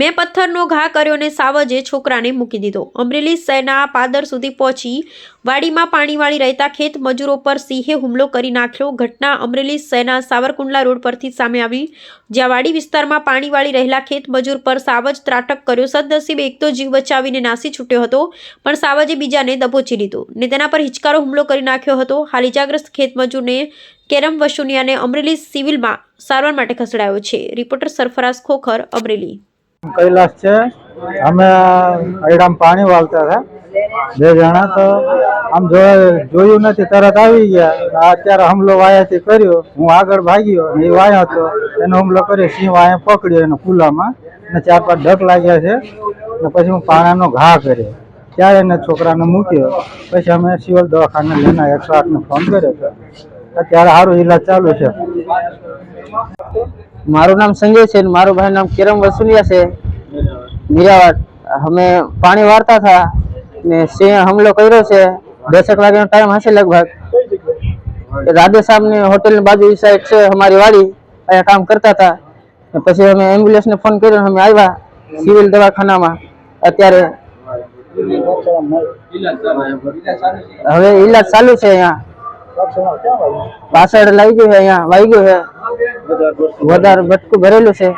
મેં પથ્થરનો ઘા કર્યો અને સાવજે છોકરાને મૂકી દીધો. અમરેલી શહેરના પાદર સુધી પહોંચી વાડીમાં પાણીવાળી રહેતા ખેત મજૂરો પર સિંહે હુમલો કરી નાખ્યો. ઘટના અમરેલી શહેરના સાવરકુંડલા રોડ પરથી સામે આવી. જ્યાં વાડી વિસ્તારમાં પાણીવાળી રહેલા ખેત મજૂર પર સાવજ ત્રાટક કર્યો. સદનસીબે એક તો જીવ બચાવીને નાસી છૂટ્યો હતો, પણ સાવજે બીજાને દબોચી લીધો ને તેના પર હિચકારો હુમલો કરી નાખ્યો હતો. હાલ ઇજાગ્રસ્ત ખેત મજૂરને કેરમ વસુનિયાને અમરેલી સિવિલમાં સારવાર માટે ખસેડાયો છે. રિપોર્ટર સરફરાઝ ખોખર, અમરેલી. કૈલાસ છે. અમે અડામ પાણી વાવતા હતા. બે જણા તો આમ જોયું નથી, તરત આવી ગયા. અત્યારે હુમલો વાયાથી કર્યો. હું આગળ ભાગ્યો એ વાયો હતો. એનો હુમલો કર્યો, સિંહ વાયા પકડ્યો એનો કુલામાં અને ચાર પાંચ ડક લાગ્યા છે. અને પછી હું પાણાનો ઘા કર્યો. ત્યારે એને છોકરાને મૂક્યો. પછી અમે સિવિલ દવાખાને લઈને એકસો આઠને ફોન કર્યો. હતો અત્યારે સારું ઈલાજ ચાલુ છે. મારું નામ સંજય છે મારું ભાઈ નામ કિરમ વસુલિયા છે. મીરાવાડ. અમે પાણી વાળતા હતા ને સિંહ હુમલો કર્યો છે. દસેક વાગ્યાનો ટાઈમ હશે લગભગ. રાધે સાહેબની હોટેલની બાજુ સાઈડ છે અમારી વાડી. અહીંયા કામ કરતા હતા. પછી અમે એમ્બ્યુલન્સને ફોન કર્યો અમે આવ્યા સિવિલ દવાખાનામાં. અત્યારે હવે ઈલાજ ચાલુ છે અહીંયા. પાછળ લાગી ગયું છે, અહીંયા વાઈ ગયું છે. વધારે ભટકું ભરેલું છે.